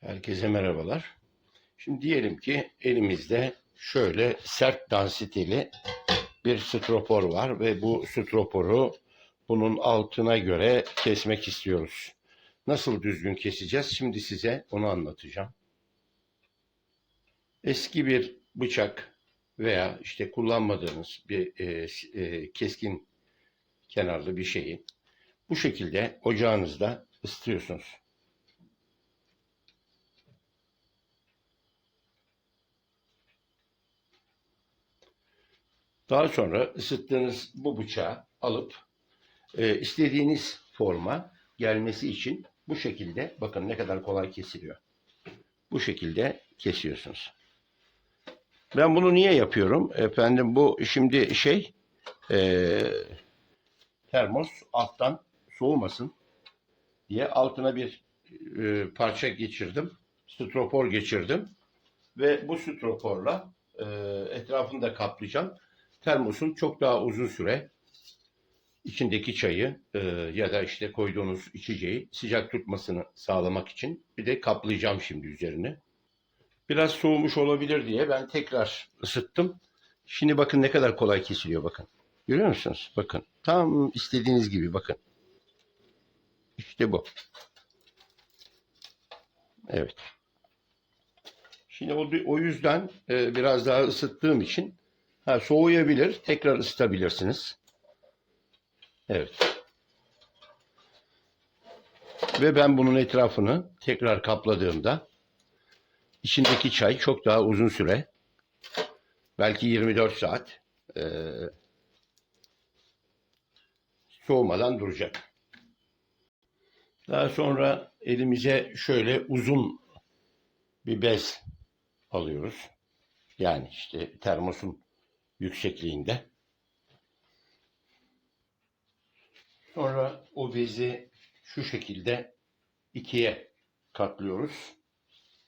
Herkese merhabalar. Şimdi diyelim ki elimizde şöyle sert dansiteli bir stropor var ve bu stroporu bunun altına göre kesmek istiyoruz. Nasıl düzgün keseceğiz? Şimdi size onu anlatacağım. Eski bir bıçak veya işte kullanmadığınız bir e, e, keskin kenarlı bir şeyi bu şekilde ocağınızda ısıtıyorsunuz. Daha sonra ısıttığınız bu bıçağı alıp e, istediğiniz forma gelmesi için bu şekilde bakın ne kadar kolay kesiliyor. Bu şekilde kesiyorsunuz. Ben bunu niye yapıyorum? Efendim bu şimdi şey e, termos alttan soğumasın diye altına bir e, parça geçirdim. Stropor geçirdim. Ve bu stroporla e, etrafını da kaplayacağım. Termosun çok daha uzun süre içindeki çayı e, ya da işte koyduğunuz içeceği sıcak tutmasını sağlamak için bir de kaplayacağım şimdi üzerine. Biraz soğumuş olabilir diye ben tekrar ısıttım. Şimdi bakın ne kadar kolay kesiliyor bakın. Görüyor musunuz? Bakın. Tam istediğiniz gibi bakın. İşte bu. Evet. Şimdi o, o yüzden e, biraz daha ısıttığım için ha, soğuyabilir. Tekrar ısıtabilirsiniz. Evet. Ve ben bunun etrafını tekrar kapladığımda içindeki çay çok daha uzun süre belki 24 saat e, soğumadan duracak. Daha sonra elimize şöyle uzun bir bez alıyoruz. Yani işte termosun yüksekliğinde. Sonra o bezi şu şekilde ikiye katlıyoruz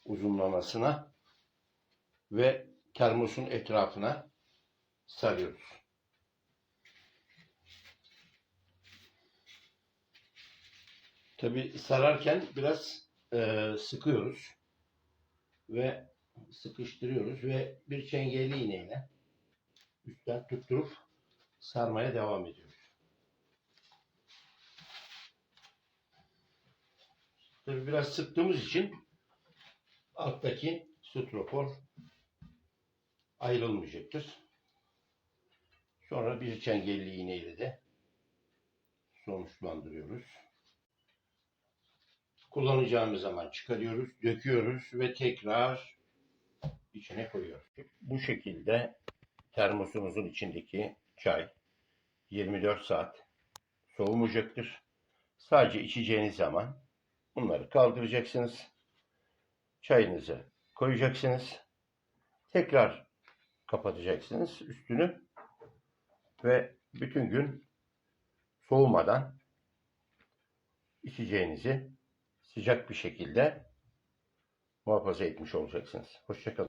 uzunlamasına ve termosun etrafına sarıyoruz. Tabi sararken biraz e, sıkıyoruz ve sıkıştırıyoruz ve bir çengelli iğneyle üstten tutturup sarmaya devam ediyoruz. Tabii biraz sıktığımız için alttaki stropor ayrılmayacaktır. Sonra bir çengelli iğneyle de sonuçlandırıyoruz. Kullanacağımız zaman çıkarıyoruz, döküyoruz ve tekrar içine koyuyoruz. Bu şekilde termosumuzun içindeki çay 24 saat soğumayacaktır. Sadece içeceğiniz zaman bunları kaldıracaksınız. Çayınızı koyacaksınız. Tekrar kapatacaksınız üstünü ve bütün gün soğumadan içeceğinizi sıcak bir şekilde muhafaza etmiş olacaksınız. Hoşçakalın.